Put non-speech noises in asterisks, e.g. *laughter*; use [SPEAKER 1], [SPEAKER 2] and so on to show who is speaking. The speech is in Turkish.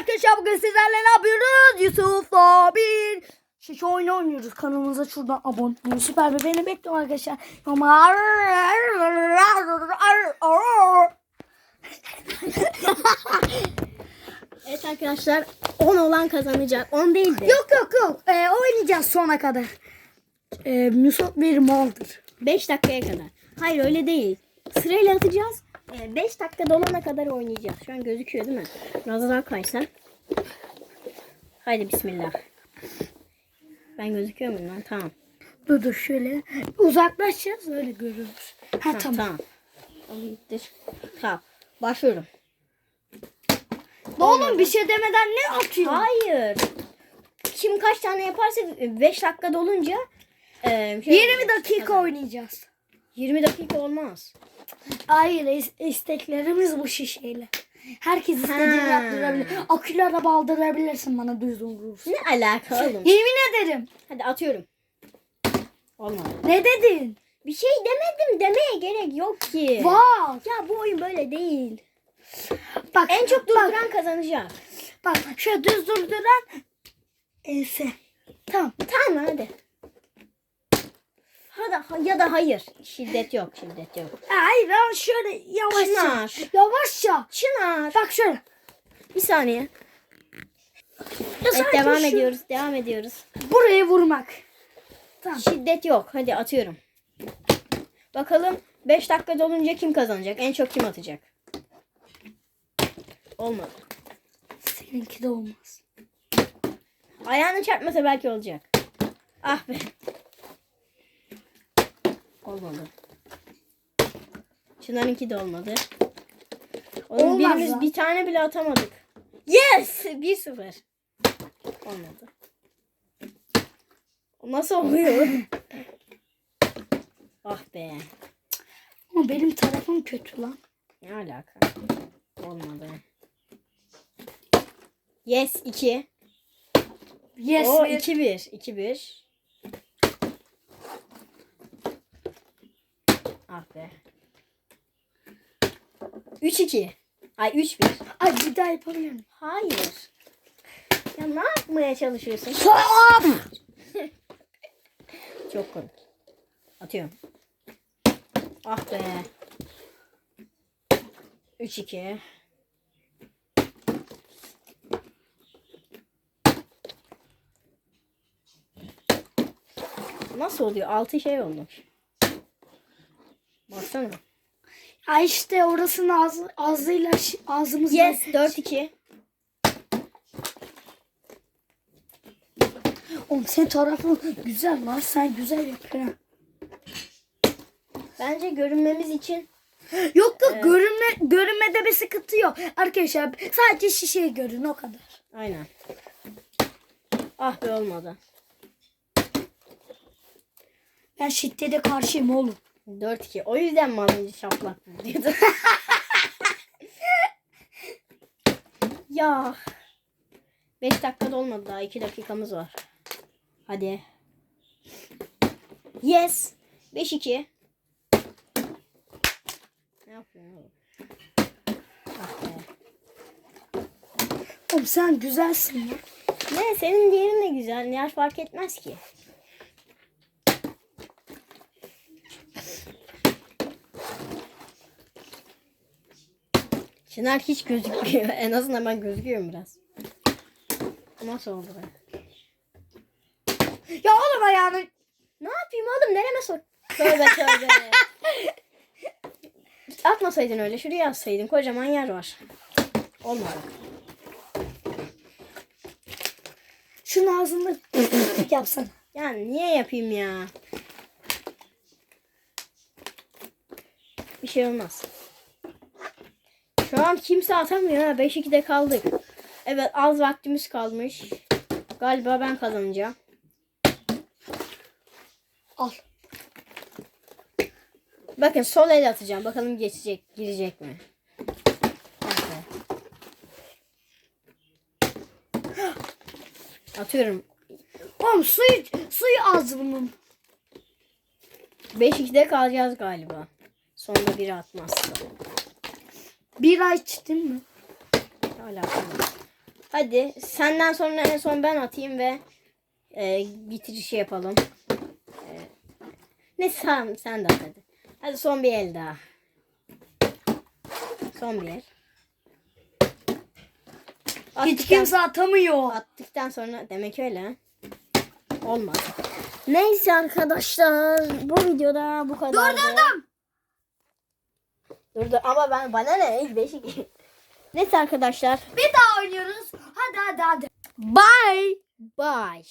[SPEAKER 1] arkadaşlar bugün sizlerle ne yapıyoruz? Yusuf'la bir şiş oyunu oynuyoruz. Kanalımıza şuradan abone olun. Süper bir beni bekliyorum arkadaşlar. Ama *laughs*
[SPEAKER 2] Evet arkadaşlar 10 olan kazanacak. 10 değil de.
[SPEAKER 1] yok yok yok. Ee, oynayacağız sona kadar. Ee, Yusuf bir maldır.
[SPEAKER 2] 5 dakikaya kadar. Hayır öyle değil. Sırayla atacağız. 5 dakika dolana kadar oynayacağız. Şu an gözüküyor değil mi? Biraz daha kaysan. Haydi bismillah. Ben gözüküyor muyum lan? Tamam.
[SPEAKER 1] Dur dur şöyle uzaklaşacağız öyle görürüz. Ha
[SPEAKER 2] Ha,
[SPEAKER 1] tamam.
[SPEAKER 2] tamam. Tamam. Başlıyorum.
[SPEAKER 1] Oğlum bir şey demeden ne atıyor?
[SPEAKER 2] Hayır. Kim kaç tane yaparsa 5 dakika dolunca e, şey
[SPEAKER 1] 20 dakika oynayacağız.
[SPEAKER 2] 20 dakika olmaz.
[SPEAKER 1] Hayır is- isteklerimiz bu şişeyle. Herkes istediğini
[SPEAKER 2] Ha.
[SPEAKER 1] yaptırabilir. Akülü araba aldırabilirsin bana düz vurursun.
[SPEAKER 2] Ne alaka oğlum?
[SPEAKER 1] Yemin ederim.
[SPEAKER 2] Hadi atıyorum. Olmadı.
[SPEAKER 1] Ne dedin?
[SPEAKER 2] Bir şey demedim demeye gerek yok ki.
[SPEAKER 1] Vay.
[SPEAKER 2] Ya bu oyun böyle değil.
[SPEAKER 1] Bak
[SPEAKER 2] En çok
[SPEAKER 1] bak,
[SPEAKER 2] durduran kazanacak.
[SPEAKER 1] bak şöyle düz durduran ense. Tamam.
[SPEAKER 2] Tamam hadi. Hadi ya da hayır. Şiddet yok, şiddet yok.
[SPEAKER 1] Hayır ama şöyle yavaşça.
[SPEAKER 2] Çınar.
[SPEAKER 1] Yavaşça.
[SPEAKER 2] Çınar.
[SPEAKER 1] Bak şöyle.
[SPEAKER 2] Bir saniye.
[SPEAKER 1] Ya
[SPEAKER 2] Evet devam
[SPEAKER 1] şu-
[SPEAKER 2] ediyoruz, devam ediyoruz.
[SPEAKER 1] Buraya vurmak. Tamam.
[SPEAKER 2] Şiddet yok. Hadi atıyorum. Bakalım 5 dakika dolunca kim kazanacak? En çok kim atacak? Olmadı.
[SPEAKER 1] Seninki de olmaz.
[SPEAKER 2] Ayağını çarpmasa belki olacak. Ah be. Olmadı. Çınar'ınki de olmadı. Oğlum
[SPEAKER 1] Olmaz
[SPEAKER 2] birimiz
[SPEAKER 1] lan.
[SPEAKER 2] bir tane bile atamadık. Yes! 1-0. Olmadı. Nasıl oluyor? *laughs* ah be.
[SPEAKER 1] Ama benim tarafım kötü lan.
[SPEAKER 2] Ne alaka? Olmadı. Yes 2.
[SPEAKER 1] Yes.
[SPEAKER 2] O
[SPEAKER 1] bir-
[SPEAKER 2] 2-1. 2-1. Ah be. 3-2. Ay 3-1.
[SPEAKER 1] Ay bir daha yapamıyorum.
[SPEAKER 2] Hayır. Ya ne yapmaya çalışıyorsun?
[SPEAKER 1] Stop! *laughs*
[SPEAKER 2] Çok komik. Atıyorum. Ah be. 3-2. Nasıl oluyor? 6 şey olmuş. Baksana.
[SPEAKER 1] Ay işte orasının ağzı, ağzıyla ağzımızla.
[SPEAKER 2] Yes 4-2.
[SPEAKER 1] Oğlum senin tarafın güzel lan. Sen güzel yapıyorsun.
[SPEAKER 2] Bence görünmemiz için
[SPEAKER 1] Yok yok görünme, görünmede bir sıkıntı yok. Arkadaşlar sadece şişeyi görün o kadar.
[SPEAKER 2] aynen. Ah be olmadı.
[SPEAKER 1] Ben şiddete karşıyım oğlum.
[SPEAKER 2] 4-2. O yüzden mi az önce şaplak diyordun? *laughs* ya. 5 dakikada olmadı daha. 2 dakikamız var. Hadi. Yes. 5-2. Ne yapıyorsun oğlum? Ah.
[SPEAKER 1] Oğlum sen güzelsin ya.
[SPEAKER 2] Ne senin diğerin de güzel. Yer fark etmez ki. Çınar hiç gözükmüyor. *laughs* En azından ben gözüküyorum biraz. Nasıl oldu be?
[SPEAKER 1] Ya oğlum ayağını.
[SPEAKER 2] Ne yapayım oğlum? Nereme sok? Tövbe tövbe. *laughs* Atmasaydın öyle. Şuraya atsaydın. Kocaman yer var. Olmadı.
[SPEAKER 1] Şunun ağzında yapsana.
[SPEAKER 2] Yani niye yapayım ya? Bir şey olmaz. Şu kimse atamıyor ha. 5-2'de kaldık. Evet az vaktimiz kalmış. Galiba ben kazanacağım.
[SPEAKER 1] Al.
[SPEAKER 2] Bakın sol el atacağım. Bakalım geçecek, girecek mi? Atıyorum.
[SPEAKER 1] Oğlum suyu, suyu az bunun.
[SPEAKER 2] 5-2'de kalacağız galiba. Sonunda biri atmazsa.
[SPEAKER 1] Bir ay içtin mi?
[SPEAKER 2] Alakalı? Hadi senden sonra en son ben atayım ve e, bitirişi yapalım. E, ne sen, sen de at hadi. Hadi son bir el daha. Son bir el.
[SPEAKER 1] Hiç
[SPEAKER 2] Attıktan-
[SPEAKER 1] kimse atamıyor.
[SPEAKER 2] Attıktan sonra demek öyle. Olmaz. Neyse arkadaşlar bu videoda bu kadar.
[SPEAKER 1] Durdurdum.
[SPEAKER 2] Durdu ama ben bana ne? Beşik. *laughs* Neyse arkadaşlar.
[SPEAKER 1] Bir daha oynuyoruz. Hadi hadi hadi. Bye.
[SPEAKER 2] Bye.